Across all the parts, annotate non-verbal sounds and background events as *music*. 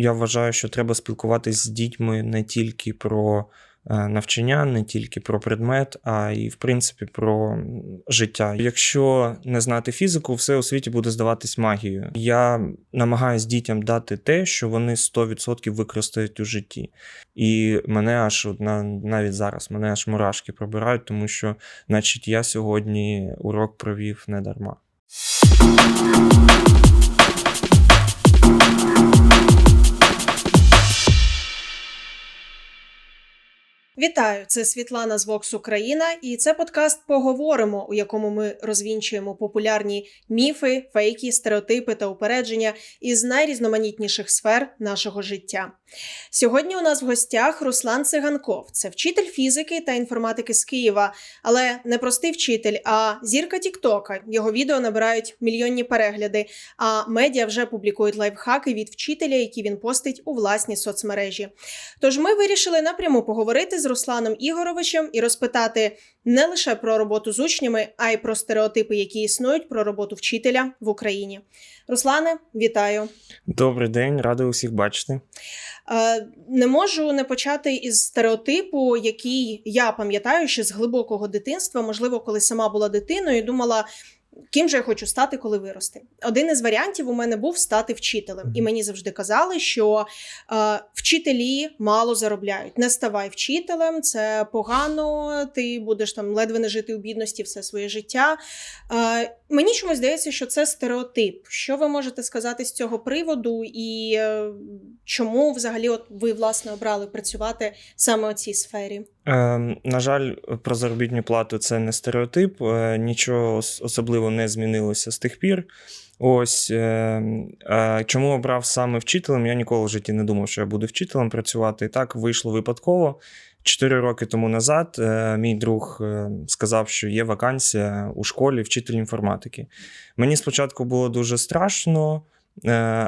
я вважаю, що треба спілкуватись з дітьми не тільки про е, навчання, не тільки про предмет, а й в принципі про життя. Якщо не знати фізику, все у світі буде здаватись магією. Я намагаюсь дітям дати те, що вони 100% використають у житті. І мене аж навіть зараз мене аж мурашки пробирають, тому що, значить, я сьогодні урок провів не дарма. Вітаю! Це Світлана з Vox Україна, і це подкаст Поговоримо, у якому ми розвінчуємо популярні міфи, фейки, стереотипи та упередження із найрізноманітніших сфер нашого життя. Сьогодні у нас в гостях Руслан Циганков. Це вчитель фізики та інформатики з Києва, але не простий вчитель, а зірка Тіктока. Його відео набирають мільйонні перегляди. А медіа вже публікують лайфхаки від вчителя, які він постить у власній соцмережі. Тож ми вирішили напряму поговорити з Русланом Ігоровичем і розпитати не лише про роботу з учнями, а й про стереотипи, які існують про роботу вчителя в Україні. Руслане, вітаю! Добрий день, радий усіх бачити. Е, Не можу не почати із стереотипу, який я пам'ятаю ще з глибокого дитинства, можливо, коли сама була дитиною, і думала. Ким же я хочу стати, коли вирости? Один із варіантів у мене був стати вчителем, і мені завжди казали, що е, вчителі мало заробляють. Не ставай вчителем, це погано. Ти будеш там ледве не жити у бідності все своє життя. Е, мені чомусь здається, що це стереотип. Що ви можете сказати з цього приводу, і е, чому взагалі от ви власне обрали працювати саме у цій сфері? Е, на жаль, про заробітну плату це не стереотип, е, нічого особливо не змінилося з тих пір. Ось е, е, чому обрав саме вчителем? Я ніколи в житті не думав, що я буду вчителем працювати. І так вийшло випадково. Чотири роки тому назад е, мій друг е, сказав, що є вакансія у школі вчитель інформатики. Мені спочатку було дуже страшно,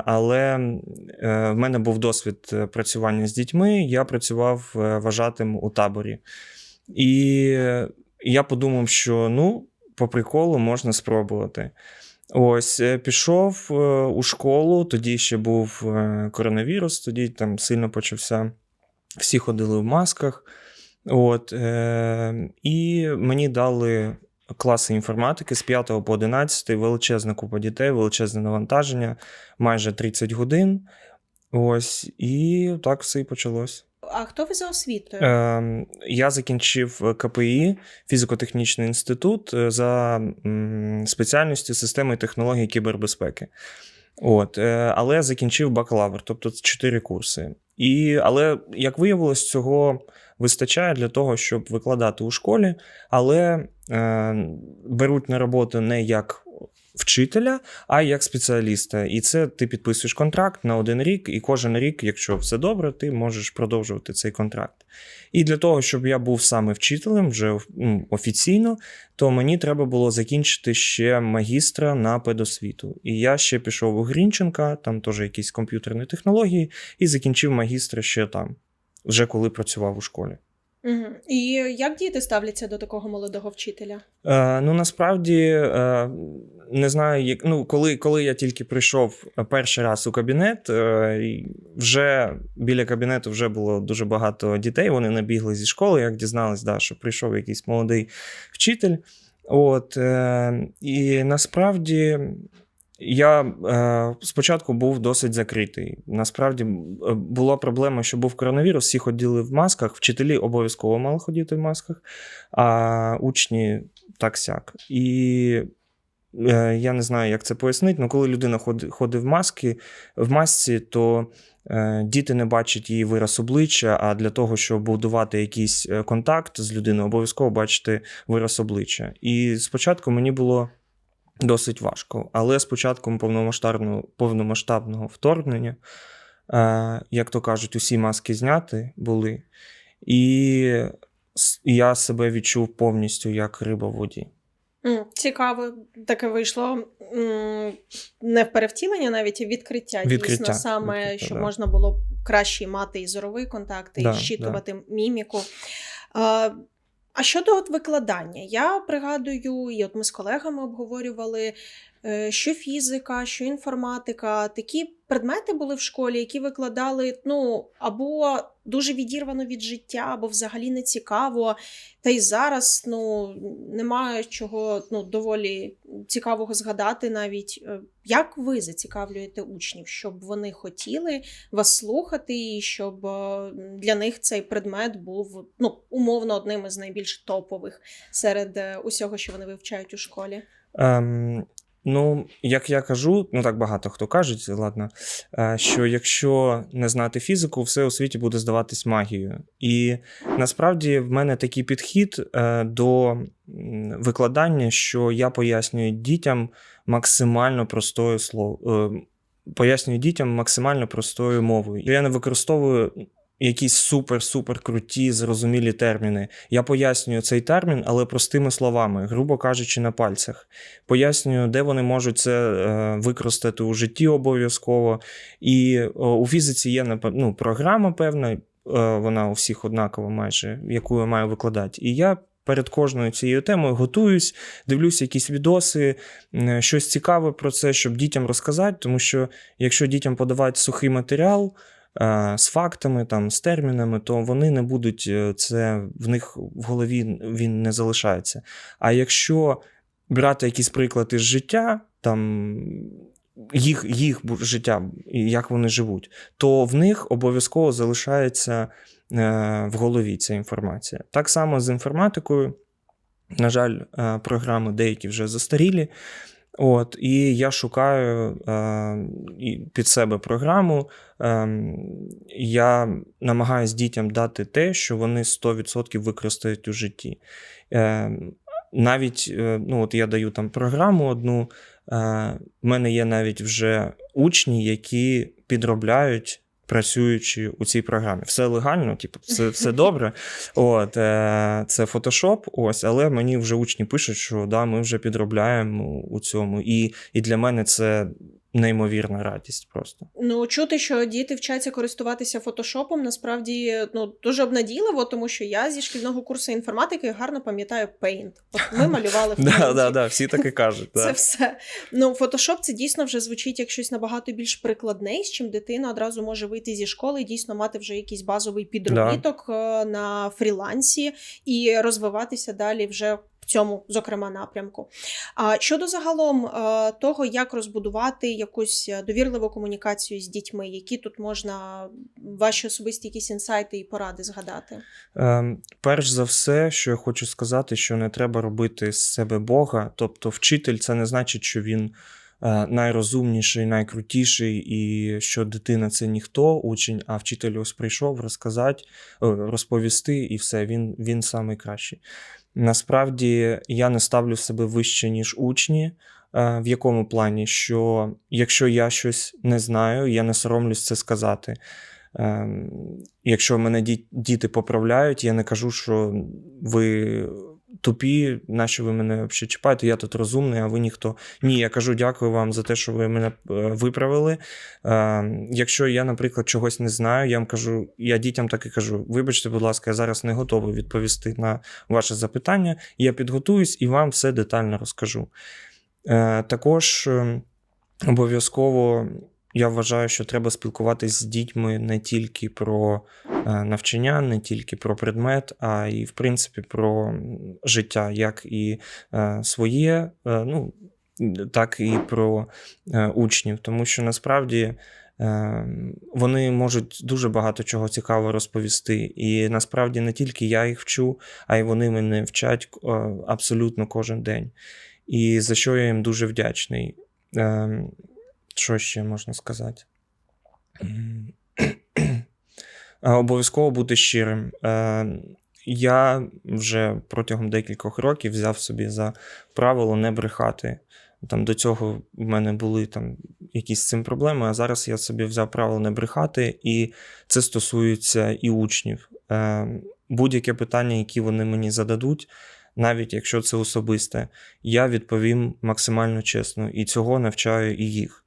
але е, в мене був досвід е, працювання з дітьми. Я працював е, вважатим у таборі. І я подумав, що ну, по приколу можна спробувати. Ось е, пішов е, у школу, тоді ще був е, коронавірус, тоді там сильно почався. Всі ходили в масках. От, е, і мені дали класи інформатики з 5 по 11, величезна купа дітей, величезне навантаження, майже 30 годин. Ось, і так все і почалось. А хто ви за освітою? Е, я закінчив КПІ, фізико-технічний інститут е, за спеціальністю системи технологій кібербезпеки. От, е, але я закінчив бакалавр, тобто це 4 курси. І, але, як виявилось, цього вистачає для того, щоб викладати у школі, але беруть на роботу не як вчителя, а як спеціаліста. І це ти підписуєш контракт на один рік, і кожен рік, якщо все добре, ти можеш продовжувати цей контракт. І для того, щоб я був саме вчителем вже офіційно, то мені треба було закінчити ще магістра на педосвіту. І я ще пішов у Грінченка, там теж якісь комп'ютерні технології, і закінчив магістра ще там, вже коли працював у школі. І як діти ставляться до такого молодого вчителя? Е, ну насправді е, не знаю, як ну, коли, коли я тільки прийшов перший раз у кабінет, е, вже біля кабінету вже було дуже багато дітей. Вони набігли зі школи, як дізнались, да, що прийшов якийсь молодий вчитель. От, е, і насправді я е, спочатку був досить закритий. Насправді е, була проблема, що був коронавірус, всі ходили в масках, вчителі обов'язково мали ходити в масках, а учні так сяк. І е, я не знаю, як це пояснити, але коли людина ходить в маски, в масці, то е, діти не бачать її вираз обличчя, а для того, щоб будувати якийсь е, контакт з людиною, обов'язково бачити вираз обличчя. І спочатку мені було досить важко. Але з початком повномасштабного, повномасштабного вторгнення, е, як то кажуть, усі маски зняти були. І я себе відчув повністю як риба в воді. Цікаво, таке вийшло не в перевтілення, навіть а відкриття. Відкриття, Дійсно, саме, відкриття, щоб да. можна було краще мати і зоровий контакт, і Да, щитувати міміку. А, щодо от викладання, я пригадую, і от ми з колегами обговорювали, е, що фізика, що інформатика, такі предмети були в школі, які викладали ну або дуже відірвано від життя, або взагалі не цікаво. Та й зараз ну немає чого ну доволі цікавого згадати навіть. Е, Як ви зацікавлюєте учнів, щоб вони хотіли вас слухати, і щоб е, для них цей предмет був ну умовно одним із найбільш топових серед е, усього, що вони вивчають у школі? Ем, ну, як я кажу, ну так багато хто кажуть, ладно, е, що якщо не знати фізику, все у світі буде здаватись магією. І насправді в мене такий підхід е, до викладання, що я пояснюю дітям максимально простою слово. Пояснюю дітям максимально простою мовою. Я не використовую якісь супер-супер круті, зрозумілі терміни. Я пояснюю цей термін, але простими словами, грубо кажучи, на пальцях. Пояснюю, де вони можуть це е, використати у житті обов'язково. І о, у фізиці є ну, програма певна, е, вона у всіх однакова, майже, яку я маю викладати. І я. Перед кожною цією темою готуюсь, дивлюся якісь відоси, щось цікаве про це, щоб дітям розказати. Тому що якщо дітям подавати сухий матеріал, е, з фактами, там, з термінами, то вони не будуть е, це в них в голові він не залишається. А якщо брати якісь приклади з життя, там їх, їх життя, і як вони живуть, то в них обов'язково залишається е, в голові ця інформація. Так само з інформатикою. На жаль, е, програми деякі вже застарілі. От, і я шукаю е, під себе програму. Е, я намагаюся дітям дати те, що вони 100% використають у житті. Е, навіть е, ну, от я даю там програму одну. Е, в мене є навіть вже учні, які підробляють. Працюючи у цій програмі, все легально, типу, все, все добре. От е, це Photoshop, ось, але мені вже учні пишуть, що да, ми вже підробляємо у цьому. І, і для мене це неймовірна радість просто. Ну, чути, що діти вчаться користуватися фотошопом, насправді ну дуже обнадійливо, тому що я зі шкільного курсу інформатики гарно пам'ятаю Paint. От ми *laughs* малювали Да, да, да, всі так і кажуть. Це все. Ну, фотошоп це дійсно вже звучить як щось набагато більш прикладне, з чим дитина одразу може вийти зі школи і дійсно мати вже якийсь базовий підробіток е, на фрілансі і розвиватися далі вже. В цьому, зокрема, напрямку. А щодо загалом е, того, як розбудувати якусь е, довірливу комунікацію з дітьми, які тут можна ваші особисті якісь інсайти і поради згадати? Ем, перш за все, що я хочу сказати, що не треба робити з себе Бога. Тобто, вчитель це не значить, що він найрозумніший, найкрутіший, і що дитина це ніхто, учень, а вчитель ось прийшов розказати, розповісти, і все, він, він найкращий. Насправді я не ставлю себе вище, ніж учні. Е, В якому плані, що якщо я щось не знаю, я не соромлюсь це сказати. Ем, Якщо мене діти поправляють, я не кажу, що ви тупі, нащо ви мене взагалі чіпаєте, я тут розумний, а ви ніхто. Ні, я кажу дякую вам за те, що ви мене е, виправили. Ем, Якщо я, наприклад, чогось не знаю, я вам кажу, я дітям так і кажу: вибачте, будь ласка, я зараз не готовий відповісти на ваше запитання. Я підготуюсь і вам все детально розкажу. Е, Також ем, обов'язково я вважаю, що треба спілкуватись з дітьми не тільки про е, навчання, не тільки про предмет, а й, в принципі, про життя, як і е, своє, е, ну, так і про учнів. Тому що насправді. Вони можуть дуже багато чого цікавого розповісти. І насправді не тільки я їх вчу, а й вони мене вчать абсолютно кожен день. І за що я їм дуже вдячний. Що ще можна сказати? *clears throat* Обов'язково бути щирим. Е, Я вже протягом декількох років взяв собі за правило не брехати. Там до цього в мене були там якісь з цим проблеми, а зараз я собі взяв правило не брехати, і це стосується і учнів. Е, Будь-яке питання, яке вони мені зададуть, навіть якщо це особисте, я відповім максимально чесно, і цього навчаю і їх.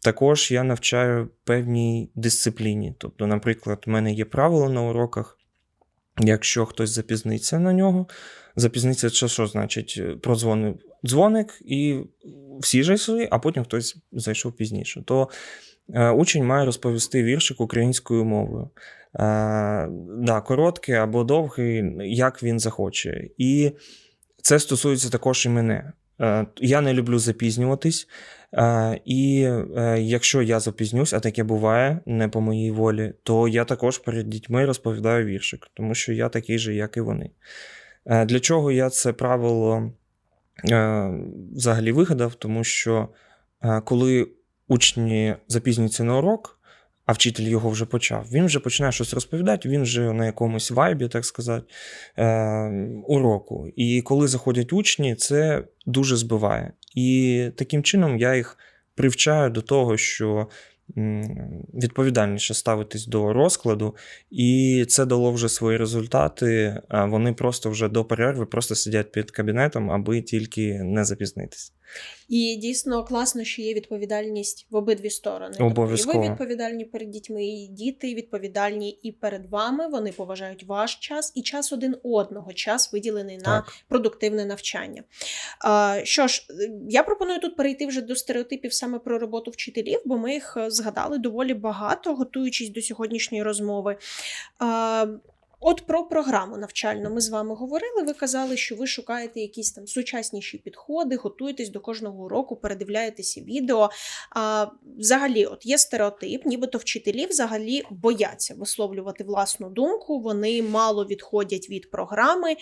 Також я навчаю певній дисципліні. Тобто, наприклад, у мене є правило на уроках. Якщо хтось запізниться на нього, запізниться, це що значить? Продзвонив дзвоник, і всі зайшли, а потім хтось зайшов пізніше. То Е, Учень має розповісти віршик українською мовою. Е, да, короткий або довгий, як він захоче. І це стосується також і мене. Е, Я не люблю запізнюватись. Е, І е, якщо я запізнюсь, а таке буває не по моїй волі, то я також перед дітьми розповідаю віршик, тому що я такий же, як і вони. Е, Для чого я це правило е, взагалі вигадав? Тому що е, коли учні запізнюються на урок, а вчитель його вже почав, він вже починає щось розповідати, він вже на якомусь вайбі, так сказати, е, уроку. І коли заходять учні, це дуже збиває. І таким чином я їх привчаю до того, що відповідальніше ставитись до розкладу, і це дало вже свої результати. Вони просто вже до перерви просто сидять під кабінетом, аби тільки не запізнитись. І дійсно класно, що є відповідальність в обидві сторони. Обов'язково. Тобто і ви відповідальні перед дітьми, і діти відповідальні і перед вами. Вони поважають ваш час і час один одного, час виділений на продуктивне навчання. А, що ж, я пропоную тут перейти вже до стереотипів саме про роботу вчителів, бо ми їх е, згадали доволі багато, готуючись до сьогоднішньої розмови. А, От про програму навчальну ми з вами говорили. Ви казали, що ви шукаєте якісь там сучасніші підходи, готуєтесь до кожного уроку, передивляєтеся відео. А, взагалі, от є стереотип, нібито вчителі взагалі бояться висловлювати власну думку, вони мало відходять від програми.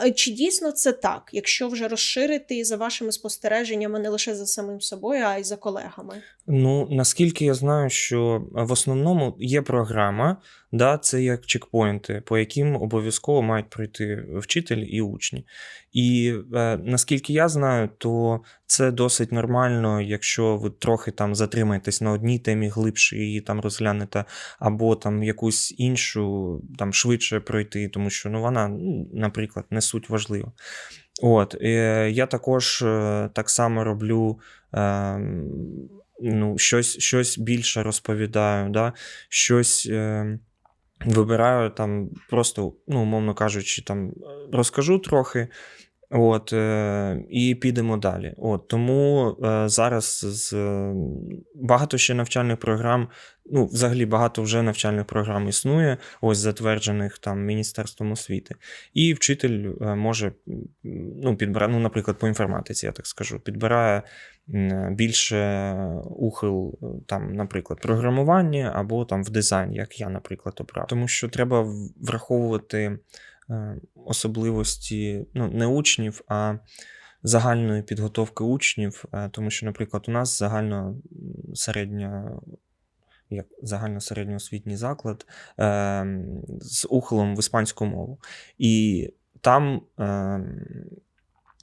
Е, Чи дійсно це так, якщо вже розширити за вашими спостереженнями не лише за самим собою, а й за колегами? Ну, наскільки я знаю, що в основному є програма, да, це як чекпоінти, по яким обов'язково мають пройти вчитель і учні. І е, наскільки я знаю, то це досить нормально, якщо ви трохи там затримаєтесь на одній темі глибше її там розглянете, або там якусь іншу там швидше пройти, тому що ну, вона, ну, наприклад, не суть важлива. От, е, я також е, так само роблю. Е, ну, щось, щось більше розповідаю, да? щось е, вибираю там, просто, ну, умовно кажучи, там розкажу трохи. От, е, і підемо далі. От, тому е, зараз з, е, багато ще навчальних програм, ну, взагалі багато вже навчальних програм існує, ось затверджених там Міністерством освіти. І вчитель може ну, підбирати, ну, наприклад, по інформатиці, я так скажу, підбирає більше ухил, там, наприклад, програмування або там в дизайн, як я, наприклад, обрав. Тому що треба враховувати особливості ну, не учнів, а загальної підготовки учнів, е, тому що, наприклад, у нас загально середня. Як загальносередньоосвітній заклад е, з ухилом в іспанську мову. І там е,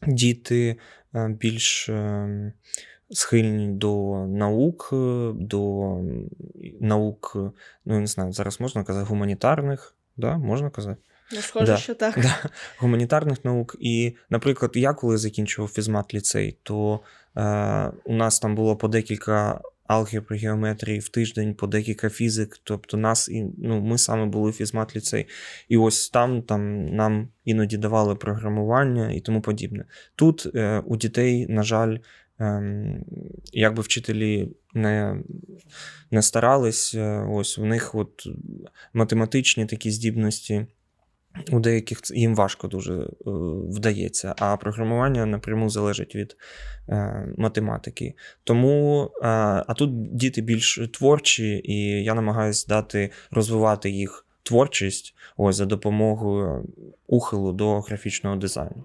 діти е, більш е, схильні до наук, е, до наук, е, ну, я не знаю, зараз можна казати, гуманітарних, да? можна казати? Ну, схоже, Да. що так. Да, гуманітарних наук. І, наприклад, я коли закінчував фізмат ліцей, то е, у нас там було по декілька алгебри, геометрії в тиждень, по декілька фізик. Тобто нас і ну, ми саме були фізмат ліцей. І ось там, там нам іноді давали програмування і тому подібне. Тут е, у дітей, на жаль, ем, якби вчителі не, не старались, е, ось у них от математичні такі здібності. У деяких їм важко дуже е, вдається, а програмування напряму залежить від е, математики. Тому, е, а тут діти більш творчі, і я намагаюся дати розвивати їх творчість ось за допомогою ухилу до графічного дизайну.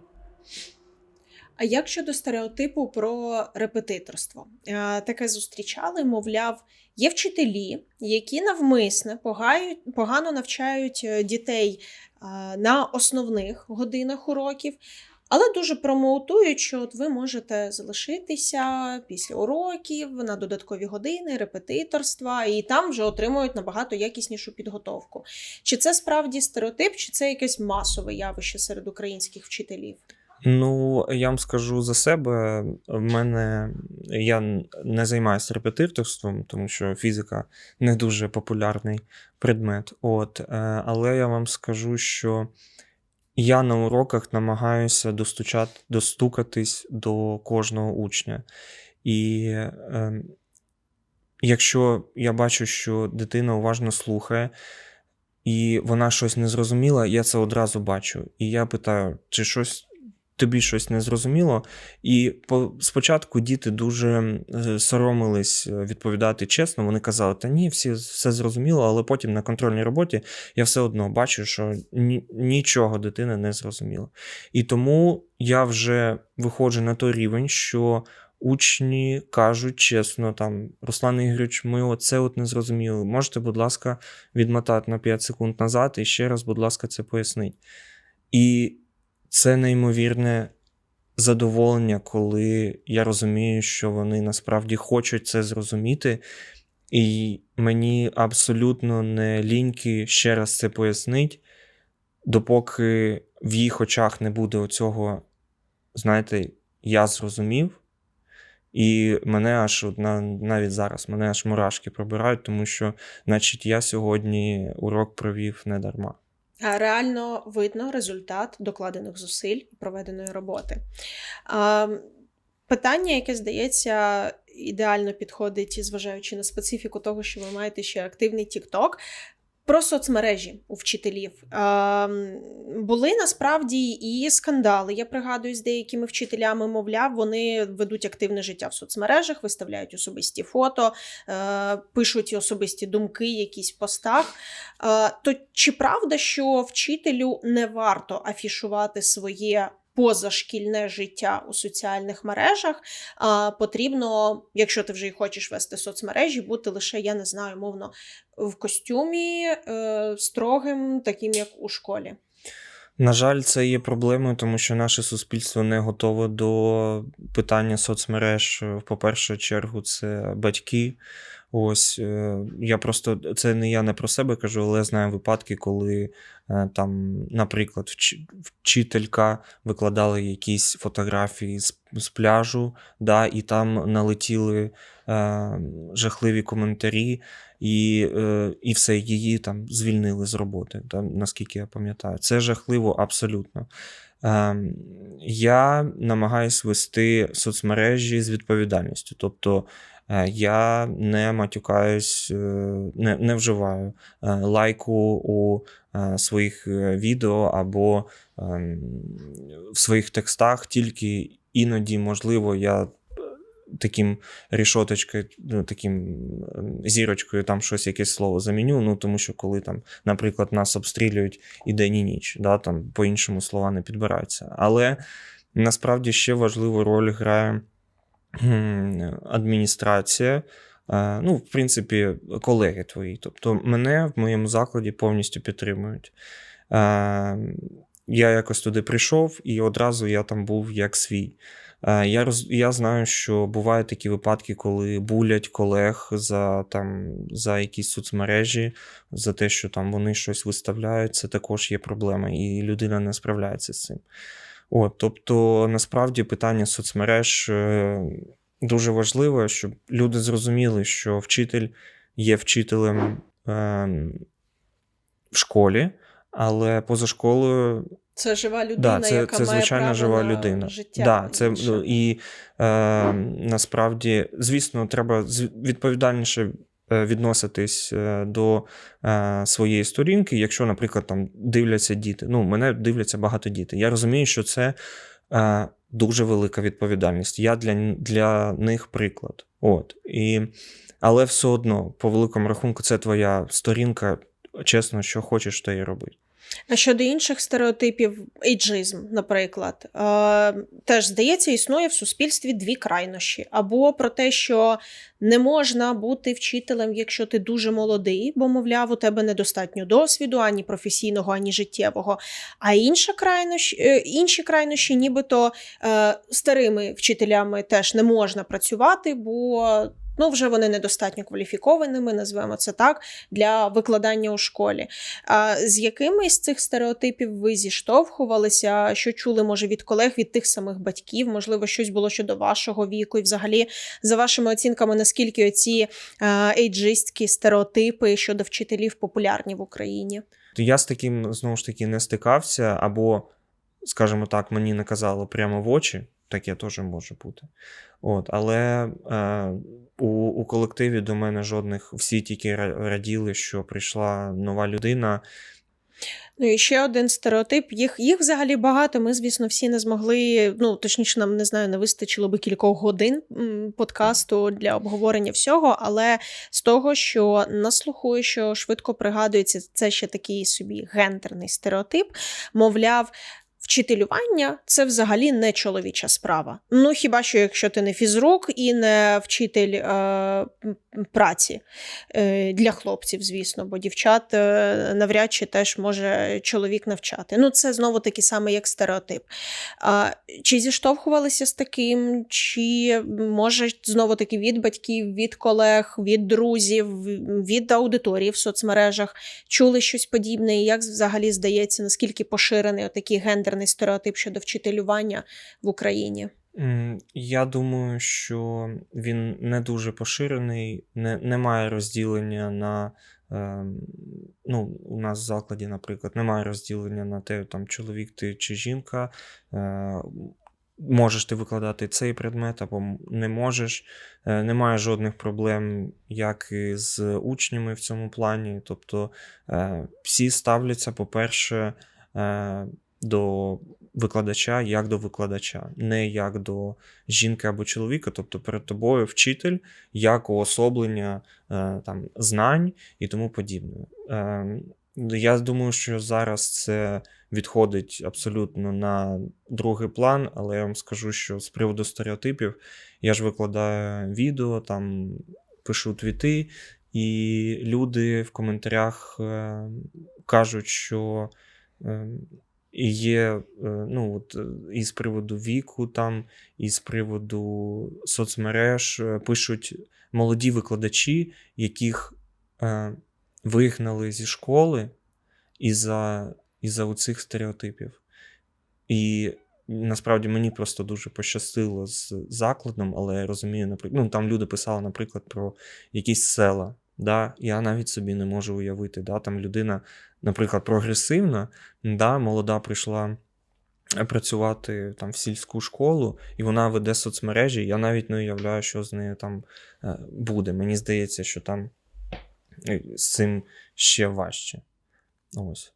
А як щодо стереотипу про репетиторство? Таке зустрічали, мовляв, є вчителі, які навмисне погано навчають е, дітей е, на основних годинах уроків, але дуже промоутують, що от ви можете залишитися після уроків на додаткові години, репетиторства, і там вже отримують набагато якіснішу підготовку. Чи це справді стереотип, чи це якесь масове явище серед українських вчителів? Ну, я вам скажу за себе. В мене я не займаюся репетиторством, тому що фізика не дуже популярний предмет. От, е, але я вам скажу, що я на уроках намагаюся достучати, достукатись до кожного учня. І е, якщо я бачу, що дитина уважно слухає, і вона щось не зрозуміла, я це одразу бачу. І я питаю, чи щось тобі щось не зрозуміло? І по, спочатку діти дуже соромились е, відповідати чесно. Вони казали, та ні, всі все зрозуміло, але потім на контрольній роботі я все одно бачу, що ні, нічого дитина не зрозуміла. І тому я вже виходжу на той рівень, що учні кажуть чесно, там, Руслан Ігорович, ми оце от не зрозуміли. Можете, будь ласка, відмотати на 5 секунд назад і ще раз, будь ласка, це поясніть. І це неймовірне задоволення, коли я розумію, що вони насправді хочуть це зрозуміти. І мені абсолютно не ліньки ще раз це пояснить, допоки в їх очах не буде оцього, знаєте, я зрозумів. І мене аж навіть зараз мене аж мурашки пробирають, тому що, значить, я сьогодні урок провів не дарма. Реально видно результат докладених зусиль і проведеної роботи. Питання, яке здається, ідеально підходить, зважаючи на специфіку того, що ви маєте ще активний TikTok, про соцмережі у вчителів. А, були насправді і скандали. Я пригадую з деякими вчителями, мовляв, вони ведуть активне життя в соцмережах, виставляють особисті фото, е, пишуть особисті думки, якісь в постах. Е, то чи правда, що вчителю не варто афішувати своє позашкільне життя у соціальних мережах? А, потрібно, якщо ти вже і хочеш вести соцмережі, бути лише, я не знаю, мовно, в костюмі е, строгим, таким як у школі. На жаль, це є проблемою, тому що наше суспільство не готове до питання соцмереж. В по-перше чергу, це батьки. Ось е, я просто це не я не про себе кажу, але я знаю випадки, коли е, там, наприклад, вчителька викладала якісь фотографії з, з пляжу, да, і там налетіли е, жахливі коментарі, і, е, і все, її там звільнили з роботи, там, наскільки я пам'ятаю. Це жахливо абсолютно. Е, я намагаюсь вести соцмережі з відповідальністю. Тобто я не матюкаюсь, е, не, не вживаю е, лайку у е, своїх е, відео або ем, в своїх текстах, тільки іноді, можливо, я таким рішоточкою, ну, таким ем, зірочкою там щось якесь слово заміню. Ну тому що коли там, наприклад, нас обстрілюють і день і ніч, да, там по-іншому слова не підбираються. Але насправді ще важливу роль грає адміністрація. е, Ну, в принципі, колеги твої. Тобто, мене в моєму закладі повністю підтримують. Е, Я якось туди прийшов, і одразу я там був як свій. Е, Я, роз, я знаю, що бувають такі випадки, коли булять колег за, там, за якісь соцмережі, за те, що там вони щось виставляють. Це також є проблема, і людина не справляється з цим. От, тобто, насправді питання соцмереж е, дуже важливе, щоб люди зрозуміли, що вчитель є вчителем е, в школі, але поза школою Це жива людина, Да, це, яка це має право жива на людина. життя. Да, це, і е, насправді, звісно, треба відповідальніше відноситись е, до е, своєї сторінки, якщо, наприклад, там дивляться діти. Ну, мене дивляться багато дітей. Я розумію, що це е, дуже велика відповідальність. Я для, для них приклад. От. І, але все одно, по великому рахунку, це твоя сторінка. Чесно, що хочеш, то і роби. А щодо інших стереотипів, ейджизм, наприклад, е, теж здається, існує в суспільстві дві крайнощі: або про те, що не можна бути вчителем, якщо ти дуже молодий, бо, мовляв, у тебе недостатньо досвіду, ані професійного, ані життєвого. А інша крайнощ, е, інші крайнощі, нібито е, старими вчителями теж не можна працювати, бо. Ну, вже вони недостатньо кваліфікованими, назвемо це так, для викладання у школі. А з якими з цих стереотипів ви зіштовхувалися? Що чули, може, від колег, від тих самих батьків? Можливо, щось було щодо вашого віку, і взагалі, за вашими оцінками, наскільки оці ейджистські стереотипи щодо вчителів популярні в Україні? Я з таким знову ж таки не стикався, або, скажімо так, мені не казало прямо в очі. таке теж може бути. От, але е, у, у колективі до мене жодних всі тільки раділи, що прийшла нова людина. Ну і ще один стереотип. Їх, їх взагалі багато. Ми, звісно, всі не змогли. Ну точніше, нам не знаю, не вистачило би кількох годин подкасту для обговорення всього. Але з того, що на слуху, що швидко пригадується, це ще такий собі гендерний стереотип. Мовляв. Вчителювання це взагалі не чоловіча справа. Ну хіба що якщо ти не фізрук і не вчитель е, праці е, для хлопців, звісно, бо дівчат е, навряд чи теж може чоловік навчати. Ну, це знову таки саме як стереотип. Чи зіштовхувалися з таким, чи може знову таки від батьків, від колег, від друзів, від аудиторії в соцмережах чули щось подібне? І як взагалі здається, наскільки поширений отакий гендерний стереотип щодо вчителювання в Україні? Я думаю, що він не дуже поширений, не, немає розділення на. е, Ну, у нас в закладі, наприклад, немає розділення на те, там чоловік ти чи жінка. Е, Можеш ти викладати цей предмет або не можеш. Е, Немає жодних проблем, як і з учнями в цьому плані. Тобто е, всі ставляться, по-перше, е, до викладача як до викладача, не як до жінки або чоловіка. Тобто перед тобою вчитель як уособлення е, там, знань і тому подібне. Е, я думаю, що зараз це відходить абсолютно на другий план, але я вам скажу, що з приводу стереотипів я ж викладаю відео, там пишу твіти, і люди в коментарях е, кажуть, що е, і є е, ну, от, е, і з приводу віку, там, і з приводу соцмереж е, пишуть молоді викладачі, яких е, вигнали зі школи із-за із-за оцих стереотипів. І насправді мені просто дуже пощастило з закладом, але я розумію, наприклад, ну, там люди писали, наприклад, про якісь села. Да? Я навіть собі не можу уявити. Да? Там людина, наприклад, прогресивна, да? молода прийшла працювати там в сільську школу, і вона веде соцмережі. Я навіть не уявляю, що з нею там е, буде. Мені здається, що там е, з цим ще важче. Ось.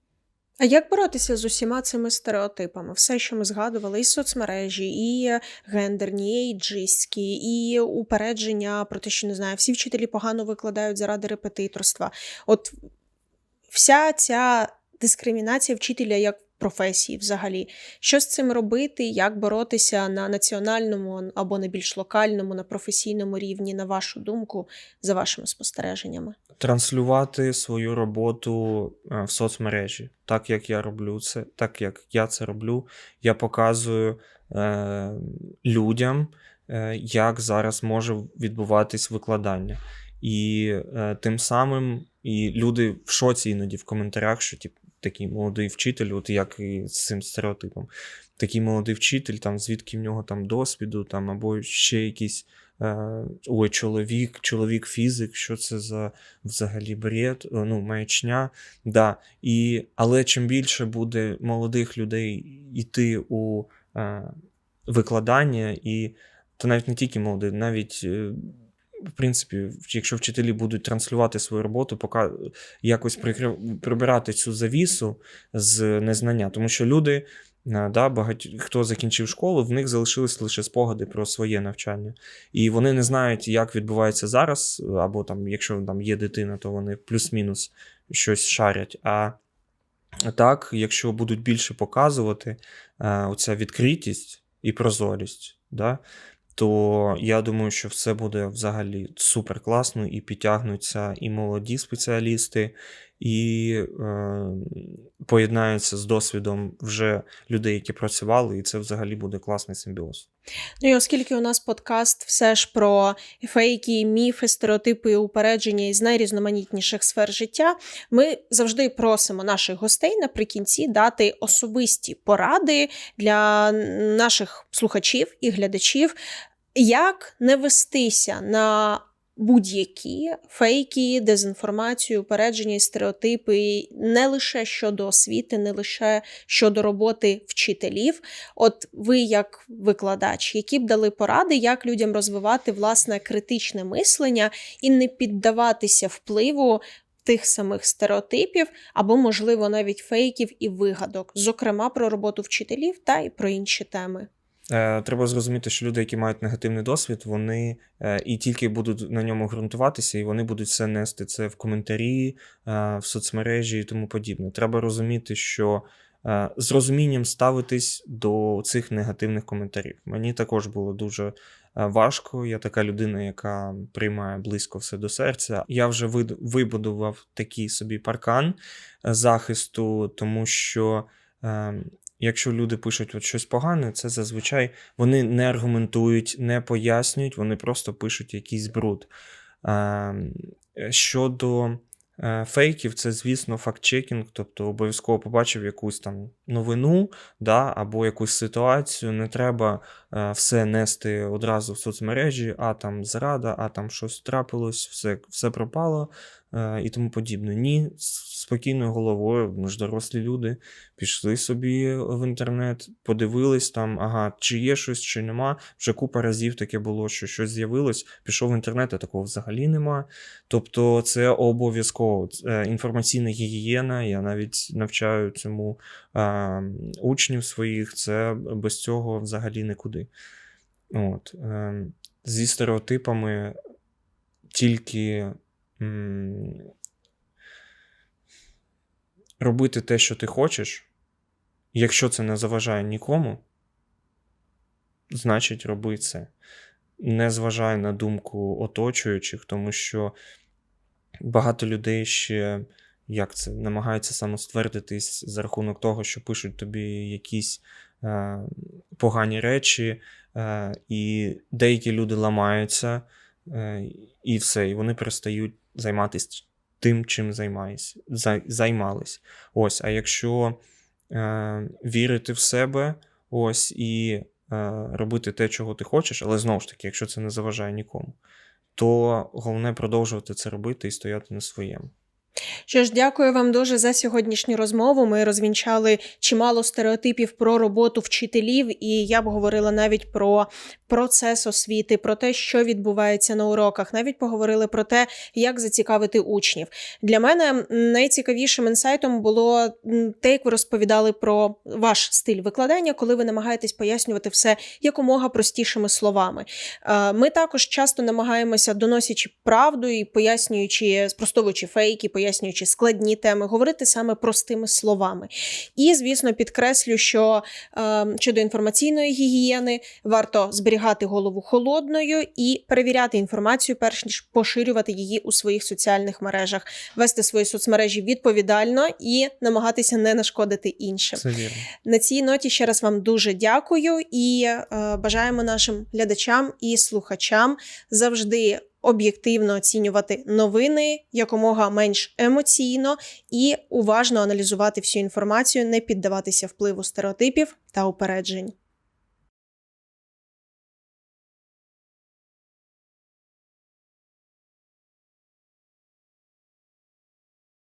А як боротися з усіма цими стереотипами? Все, що ми згадували, і соцмережі, і гендерні, і джистські, і упередження про те, що не знаю, всі вчителі погано викладають заради репетиторства. От вся ця дискримінація вчителя як професії взагалі. Що з цим робити, як боротися на національному або на більш локальному, на професійному рівні, на вашу думку, за вашими спостереженнями? Транслювати свою роботу е, в соцмережі, так як я роблю це, так як я це роблю, я показую е, людям, е, як зараз може відбуватись викладання. І е, тим самим і люди в шоці іноді в коментарях, що тип, такий молодий вчитель, от як і з цим стереотипом. Такий молодий вчитель, там звідки в нього там досвіду, там або ще якісь. е, Ой, чоловік, чоловік фізик, що це за взагалі бред, е, ну, маячня. Да. І, але чим більше буде молодих людей йти у е, викладання, і то навіть не тільки молодих, навіть. е, В принципі, якщо вчителі будуть транслювати свою роботу, пока якось прибирати цю завісу з незнання, тому що люди, е, да, багать, хто закінчив школу, в них залишились лише спогади про своє навчання. І вони не знають, як відбувається зараз, або там, якщо там є дитина, то вони плюс-мінус щось шарять. А так, якщо будуть більше показувати е, оця відкритість і прозорість, да, то я думаю, що все буде взагалі супер класно і підтягнуться і молоді спеціалісти, і е, поєднаються з досвідом вже людей, які працювали, і це взагалі буде класний симбіоз. Ну і оскільки у нас подкаст все ж про фейки, міфи, стереотипи, упередження із найрізноманітніших сфер життя, ми завжди просимо наших гостей наприкінці дати особисті поради для наших слухачів і глядачів, як не вестися на будь-які фейки, дезінформацію, упередження і стереотипи не лише щодо освіти, не лише щодо роботи вчителів. От ви, як викладач, які б дали поради, як людям розвивати власне критичне мислення і не піддаватися впливу тих самих стереотипів або, можливо, навіть фейків і вигадок, зокрема про роботу вчителів та й про інші теми. Е, Треба зрозуміти, що люди, які мають негативний досвід, вони е, і тільки будуть на ньому ґрунтуватися, і вони будуть все нести це в коментарі, е, в соцмережі і тому подібне. Треба розуміти, що з розумінням ставитись до цих негативних коментарів. Мені також було дуже важко. Я така людина, яка приймає близько все до серця. Я вже вибудував такий собі паркан захисту, тому що. Якщо люди пишуть от щось погане, це зазвичай вони не аргументують, не пояснюють, вони просто пишуть якийсь бруд. Е, Щодо е, фейків, це, звісно, факт-чекінг, тобто обов'язково побачив якусь там новину да, або якусь ситуацію. Не треба е, все нести одразу в соцмережі, а там зрада, а там щось трапилось, все, все пропало і тому подібне. Ні, спокійною головою, ми ж дорослі люди, пішли собі в інтернет, подивились там, ага, чи є щось, чи нема. Вже купа разів таке було, що щось з'явилось, пішов в інтернет, а такого взагалі нема. Тобто це обов'язково Е, інформаційна гігієна. Я навіть навчаю цьому е, учнів своїх. Це без цього взагалі нікуди. От. Е, зі стереотипами тільки. Робити те, що ти хочеш, якщо це не заважає нікому, значить роби це. Не зважай на думку оточуючих, тому що багато людей ще як це, намагаються самоствердитись за рахунок того, що пишуть тобі якісь е, погані речі, е, і деякі люди ламаються, е, і все, і вони перестають займатися тим, чим займаюсь, зай- займались. Ось, а якщо е, вірити в себе, ось і е, робити те, чого ти хочеш, але знову ж таки, якщо це не заважає нікому, то головне продовжувати це робити і стояти на своєму. Що ж, дякую вам дуже за сьогоднішню розмову. Ми розвінчали чимало стереотипів про роботу вчителів, і я б говорила навіть про процес освіти, про те, що відбувається на уроках. Навіть поговорили про те, як зацікавити учнів. Для мене найцікавішим інсайтом було те, як ви розповідали про ваш стиль викладання, коли ви намагаєтесь пояснювати все якомога простішими словами. Е, Ми також часто намагаємося, доносячи правду і пояснюючи, спростовуючи фейки, пояснюючи складні теми, говорити саме простими словами. І, звісно, підкреслю, що е, щодо інформаційної гігієни варто зберігати голову холодною і перевіряти інформацію, перш ніж поширювати її у своїх соціальних мережах, вести свої соцмережі відповідально і намагатися не нашкодити іншим. Це вірно. На цій ноті ще раз вам дуже дякую і е, бажаємо нашим глядачам і слухачам завжди об'єктивно оцінювати новини якомога менш емоційно і уважно аналізувати всю інформацію, не піддаватися впливу стереотипів та упереджень.